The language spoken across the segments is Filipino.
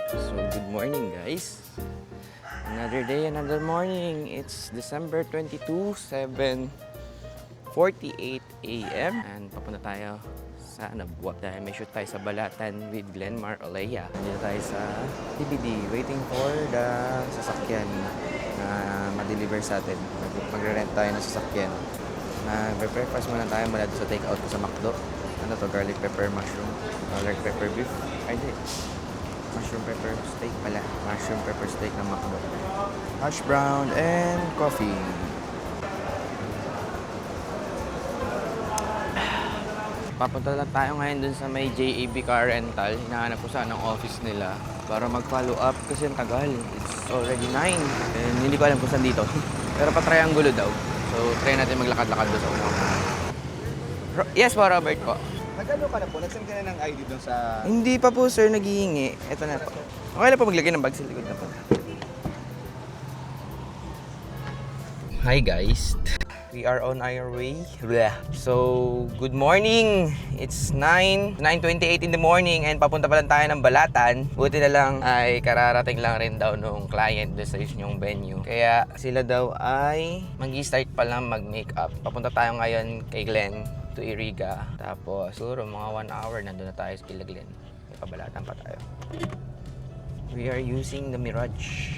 So, good morning guys. Another day, another morning. It's December 22, 7.48 a.m. And papunta tayo sa Nabua dahil may shoot tayo sa Balatan with Glenmar Olea. Nandito tayo sa TBD, waiting for the sasakyan na ma-deliver sa atin. Mag- Magre-rent tayo ng sasakyan. Nag-breakfast muna tayo mula sa takeout sa McDo. Ano to, garlic pepper mushroom, garlic pepper beef. Ay, di. Mushroom pepper steak pala. Mushroom pepper steak ng McDo. Hash brown and coffee. Papunta lang tayo ngayon dun sa may JAB Car Rental. Hinahanap ko saan ang office nila para mag-follow up kasi ang tagal. It's already 9. And hindi ko alam kung saan dito. Pero pa-triangulo daw. So, try natin maglakad-lakad doon sa unang. Yes po, Robert po. Nagano ka na po? Nag-send ka na ng ID doon sa... Hindi pa po sir, naghihingi. Ito na po. Okay na po maglagay ng bag sa likod na po. Hi guys. We are on our way. Blah. So, good morning. It's 9, 9.28 in the morning and papunta pa lang tayo ng Balatan. Buti na lang ay kararating lang rin daw nung client doon sa yung venue. Kaya sila daw ay mag-start pa lang mag-makeup. Papunta tayo ngayon kay Glenn to Iriga. Tapos, siguro mga 1 hour nandun na tayo sa Kila Glenn. May pa tayo. We are using the Mirage.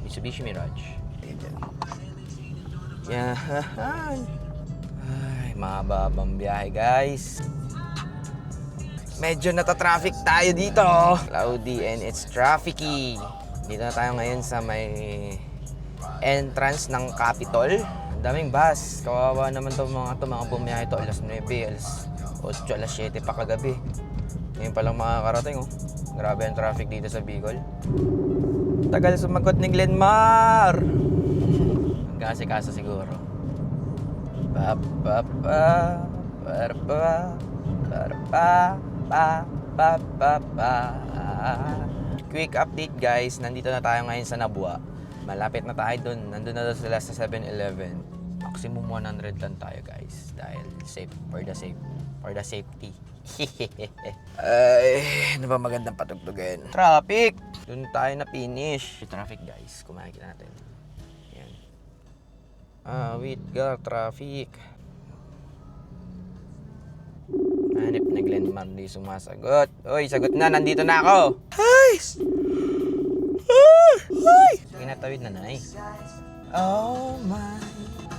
Mitsubishi Mirage. Yan. Ay, mababang biyahe guys. Medyo nata-traffic tayo dito. Cloudy and it's trafficy. Dito na tayo ngayon sa may entrance ng Capitol. Daming bus. Kawawa naman to mga to mga bumiyahe to alas 9, alas 8, alas 7 pa kagabi. Ngayon pa lang makakarating oh. Grabe ang traffic dito sa Bicol. Tagal sumagot ni Glenmar. Kasi kasa siguro. Pa pa pa pa para pa pa pa pa pa Quick update guys, nandito na tayo ngayon sa Nabua. Malapit na tayo dun. Nandun na daw sila sa 7-Eleven. Maximum 100 lang tayo guys. Dahil safe for the safe for the safety. Ay, ano ba magandang patugtugin? Traffic! Doon tayo na finish. Traffic guys, kumain natin. Yan. Ah, wait, gar, traffic. Hanip na Glenmar, di sumasagot. Uy, sagot na, nandito na ako. Hi! Hi! Sige na, tawid na, Nay. Oh my.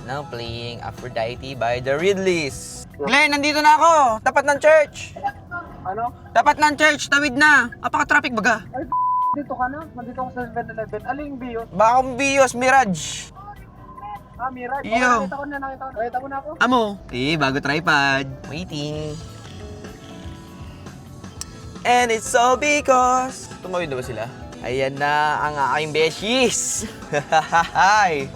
Now playing Aphrodite by the Ridleys. Glenn, nandito na ako. Tapat ng church. Ano? Tapat ng church, tawid na. Apaka-traffic baga. Ay, dito ka na. Nandito ako sa 7-Eleven. Aling Bios? Bakong Bios, Mirage. Ah, Mirage. Yo. Oh, nakita ko na, nakita ko. Nakita ko na ako. Amo. Eh, bago tripod. Waiting. And it's so because... Tumawid na ba sila? Ayan na ang aking beshies. Hi.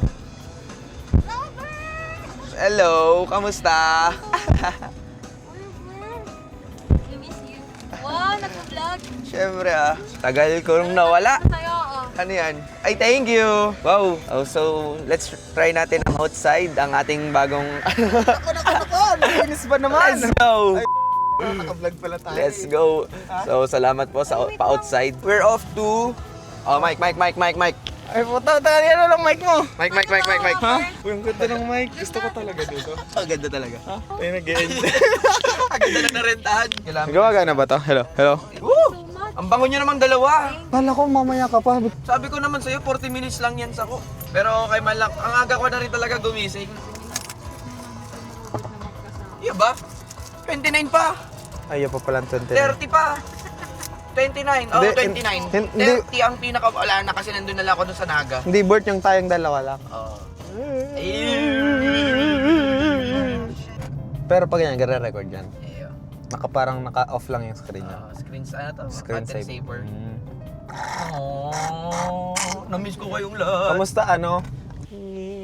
Hello, kamusta? We miss you. Wow, nag-vlog. Siyempre ah, tagal ko nung nawala. Ano yan? Ay, thank you! Wow! Oh, so, let's try natin ang outside, ang ating bagong... Ako na ako ko! Linis ba naman? Let's go! Naka-vlog pala tayo. Let's go. So, salamat po sa pa-outside. We're off to... Oh, Mike, Mike, Mike, Mike, Mike. Ay, puta, tayo ano lang mic mo? Mike, Mike, Mike, Mike, Mike. Ha? Uy, ang ganda ng mic. Gusto ko talaga dito. Ang ganda talaga. Ay, nag-enjoy. Ang ganda na narentahan. Gumagana ba to? Hello? Hello? Woo! Ang bango nyo namang dalawa. Kala ko mamaya ka pa. Sabi ko naman sa'yo, 40 minutes lang yan sa ko. Pero kay Malak, ang aga ko na rin talaga gumising. Iya ba? 29 pa. Ayaw pa palang 20. 30 pa. 29. Oh, Hindi, 29. hin- hindi- 30 ang pinakawala na kasi nandun na lang ako dun sa Naga. Hindi, Bert, yung tayong dalawa lang. Oh. Pero pag yan, gare-record yan. Naka parang naka-off lang yung screen niya. Oh, screen ano to? Screen Battery save. saver. Mm. Oh, na-miss ko kayong lahat. Kamusta ano?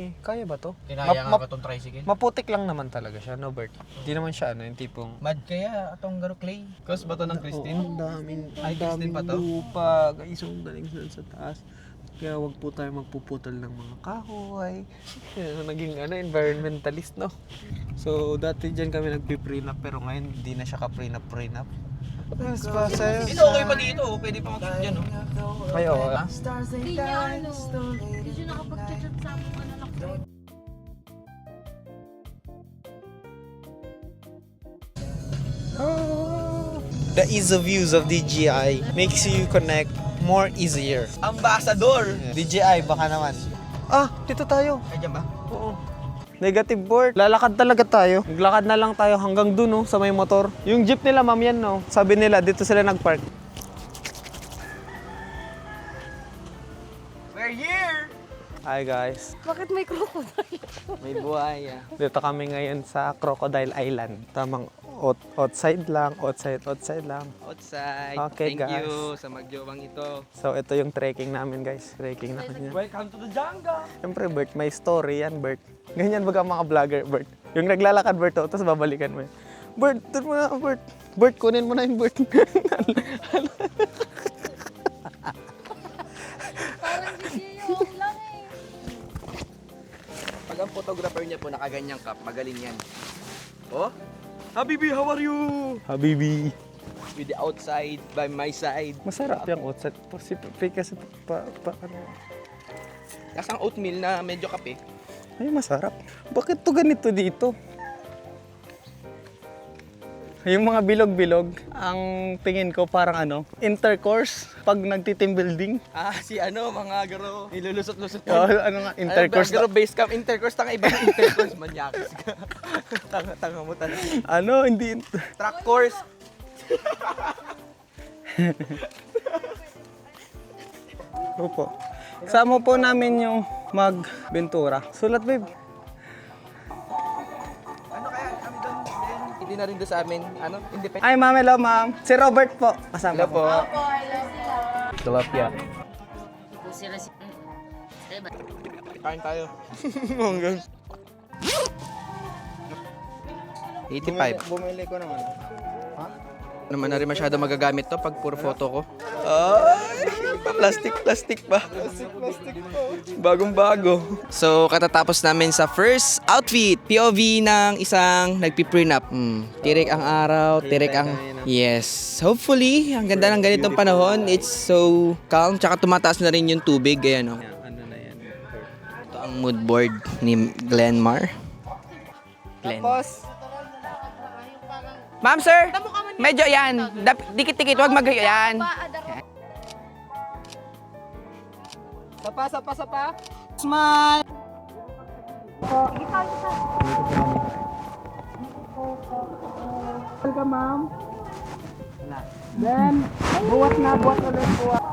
Eh, kaya ba to? Kinaya Ma- nga ba tong tricycle? Maputik lang naman talaga siya, no Bert? Hindi naman siya ano, yung tipong... Mad kaya atong garo clay. Cause ba to ng Christine? Oo, ang daming, Ay, ang Christine daming pa to? lupa. Guys, ang galing saan sa taas. Kaya wag po tayo magpuputol ng mga kahoy. Naging ano, environmentalist, no? So, dati dyan kami nagpi-prenup, pero ngayon hindi na siya ka-prenup-prenup. Mas pa sa'yo. Dito okay pa dito. Pwede pa mag-shoot dyan, oh. Kayo, Hindi niya ano, hindi siya nakapag-chat sa amin na The ease of use of DJI makes you connect more easier. Ambassador! DJI, baka naman. Ah, dito tayo. Ay, dyan ba? Oo. Negative board. Lalakad talaga tayo. Maglakad na lang tayo hanggang dun, no, sa may motor. Yung jeep nila, ma'am, yan, no. Sabi nila, dito sila nagpark. Hi, guys. Bakit may crocodile? May buhaya. Dito kami ngayon sa Crocodile Island. Tamang out, outside lang, outside, outside lang. Outside. Okay, Thank guys. you sa magjowang ito. So, ito yung trekking namin, guys. Trekking namin yan. Welcome to the jungle! Siyempre, Bert, may story yan, Bert. Ganyan baga mga vlogger, Bert. Yung naglalakad, Bert, oh, tapos babalikan mo. yun. Bert, dun mo na, Bert. Bert, kunin mo na yung Bert. Pag ang photographer niya po nakaganyang cup, magaling yan. Oh? Habibi, how are you? Habibi. With the outside, by my side. Masarap yung outside. Kasi, kasi pa, pa, ano. Kasang oatmeal na medyo kape. Ay, masarap. Bakit to ganito dito? Yung mga bilog-bilog, ang tingin ko parang ano, intercourse pag nagtitim building. Ah, si ano, mga garo, nilulusot-lusot Oh, ano nga, intercourse. Ano, garo base camp, intercourse, tanga iba ng intercourse, manyakis ka. tanga, tanga mo talaga. ano, hindi. Track course. Opo. Sama po namin yung magbentura. Sulat, babe. Hindi na rin doon sa amin, ano, independent. Ay, ma'am, hello, ma'am. Si Robert po. Kasama Hello po. Tilapia. sila si... Diba? Kain tayo. Hanggang. 85. Bumili ko naman. Naman na rin masyado magagamit to pag puro photo ko. Ay, plastic, plastic pa. Bagong bago. So, katatapos namin sa first outfit. POV ng isang nagpiprint up. Hmm. Tirik ang araw, tirik ang... Yes. Hopefully, ang ganda ng ganitong panahon. It's so calm. Tsaka tumataas na rin yung tubig. Ayan, oh. Ano na yan? Ito ang mood board ni Glenmar. Glen. Ma'am, sir! Medyo yan. Dap- Dikit-dikit, huwag mag yan. Sapa, sapa, sapa. Smile! Welcome, ma'am. Then, buwat na, buwat ulit, buwat.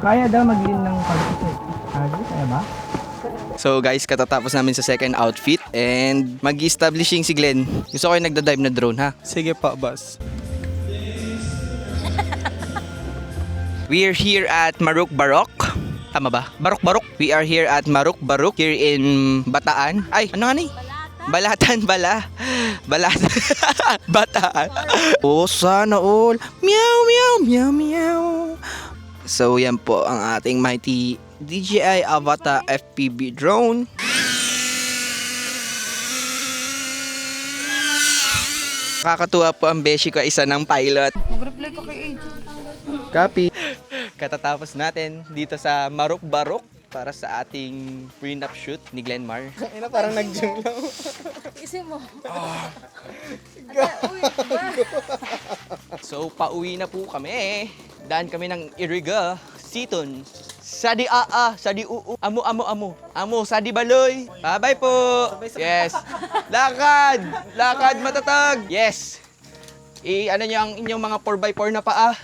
Kaya daw maglin ng pag-isip. Kaya ba? So guys, katatapos namin sa second outfit and mag-establishing si Glenn. Gusto ko yung nagda-dive na drone ha. Sige pa, boss. We're here at Maruk Barok. Tama ba? Barok Barok. We are here at Maruk Barok here in Bataan. Ay, ano nga ni? Balatan bala. Balatan. Bataan. oh, sana all. Meow, meow, meow, meow. So, yan po ang ating mighty DJI Avata FPV drone. Kakatuwa po ang beshi ko isa ng pilot. Mag-reply ka kay AJ. Copy. Katatapos natin dito sa Marok Barok para sa ating prenup shoot ni Glenmar. Ina, parang nag-gym lang. Isip mo. So, pauwi na po kami. Daan kami ng Iriga, Siton, Sadi Aa, Sadi Uu, Amo Amo Amo, Amo Sadi Baloy. Bye-bye po. Yes. Lakad, lakad matatag. Yes. I ano niyo ang inyong mga 4x4 na paa.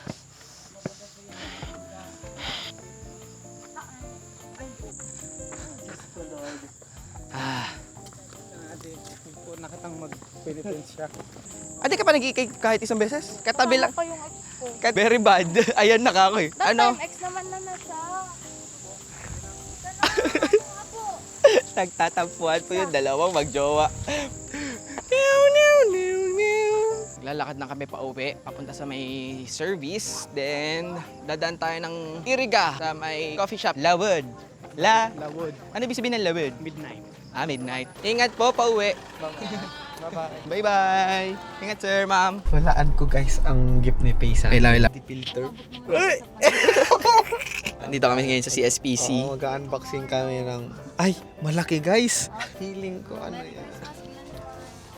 Nakitang mag-Philippines siya. Ate ka pa nag kahit isang beses? Katabi lang. pa yung ex ko. Very bad. Ayan na ka ako eh. That Ano? time, ex naman na na siya. Nagtatampuhan po yung dalawang magjowa. Meow, meow, meow, meow. Lalakad na kami pa uwi, papunta sa may service. Then, dadaan tayo ng Iriga sa may coffee shop. Lawod. La? Lawod. Ano ibig sabihin ng lawod? Midnight. Ah, midnight. Ingat po, pa uwi. Bye-bye. Ingat, sir, ma'am. Walaan ko, guys, ang gift ni Paysa. Lang. Di filter. Nandito kami ngayon sa CSPC. Oo, mag-unboxing kami ng... Ay, malaki, guys. Feeling ko, ano yan.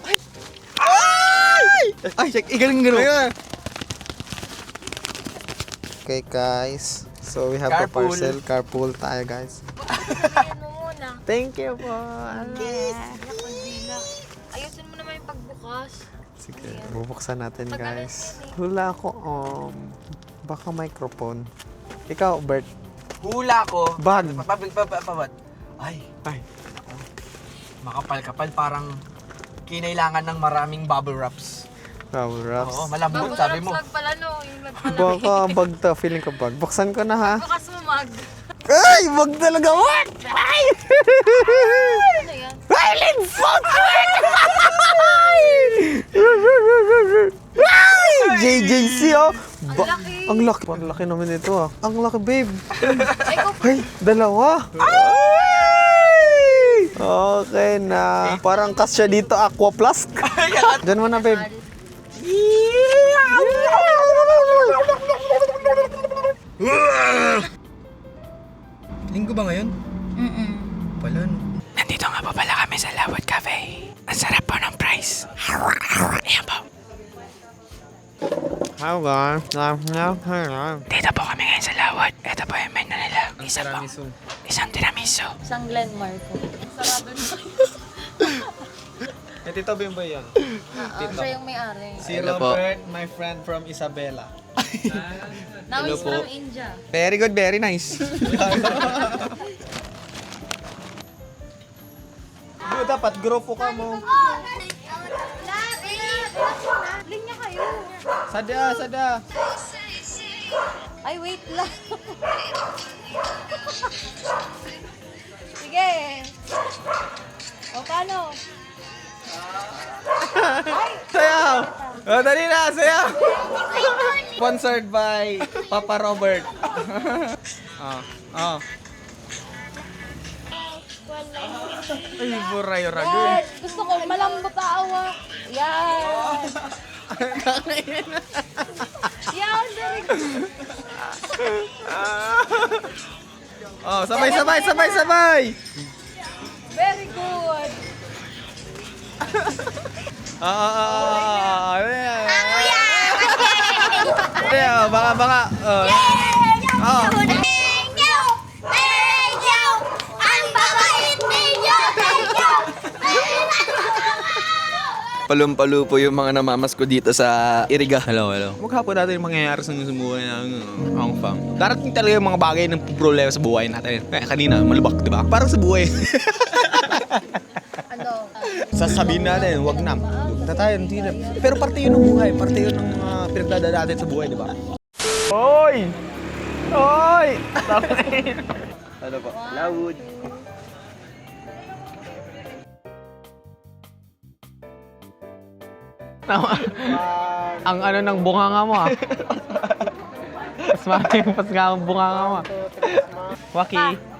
Ay! Ay! Ay, check. Igaling gano'n. Okay, guys. So, we have a Carpool. parcel. Carpool tayo, guys. Thank you po. Nakandila. Ayusin mo naman yung pagbukas. Sige, bubuksan natin, guys. Hula ko, um, baka microphone. Ikaw, Bert. Hula ko. Bag. Papabig pa pa pa Ay, Ay, makapal-kapal parang kinailangan ng maraming bubble wraps. wow, wraps. Oo, malambot sabi mo. Lag pala no, yung lag pala. Baka bag to. Feeling ko bag. Buksan ko na, ha? Bukas mo mag. Ay, wag talaga, wag! Ay! Ano yan? Ay, let's fuck Ay! JJC, oh! Ang laki. Ang laki. Ang laki naman ito, ah. Ang laki, babe. Ay, dalawa. Ay! Okay na. Parang kasya dito, aqua plus. Diyan mo na, babe. Linggo ba ngayon? Mm-mm. Pala. Nandito nga pa pala kami sa Lawat Cafe. Ang sarap po ng price. Ayan po. Now, Dito po kami ngayon sa Lawat. Ito po yung menu nila. Isa po. Isang tiramisu. Isang Glenmark. Sarado na. Eh, Tito Bimboy yan. Oo, siya yung may-ari. Si Hello po. Robert, my friend from Isabela. Now Hello he's po. from India. Very good, very nice. Bro, dapat grupo ka mo. Linya kayo. Sada, sada. Ay, wait lang. Sige. O, paano? Sayaw! Oh, dali na, sayaw! Sponsored by Papa Robert. oh, oh. Ay, buray rago. Yan. Gusto ko malambot ang awa. Yan. Yan, good. Oh, sabay, sabay, sabay, sabay! Ah, ah, ah, ah, ah. Ayan, baka, baka. Oh. Oh. Palumpalo po yung mga namamas ko dito sa Iriga. Hello, hello. Maghapon natin yung mangyayari sa buhay ng uh, Hong Kong. Darating talaga yung mga bagay ng problema sa buhay natin. Kaya kanina, malubak, di ba? Parang sa buhay. Sasabihin natin, wag na. Na tayo, na. Pero parte yun ng buhay. Parte yun ng mga pinagdadaan natin sa buhay, di ba? Hoy! Hoy! ano po? Loud. ang ano ng bunganga mo ah. Mas marami yung pas nga ang bunganga mo ah. Waki.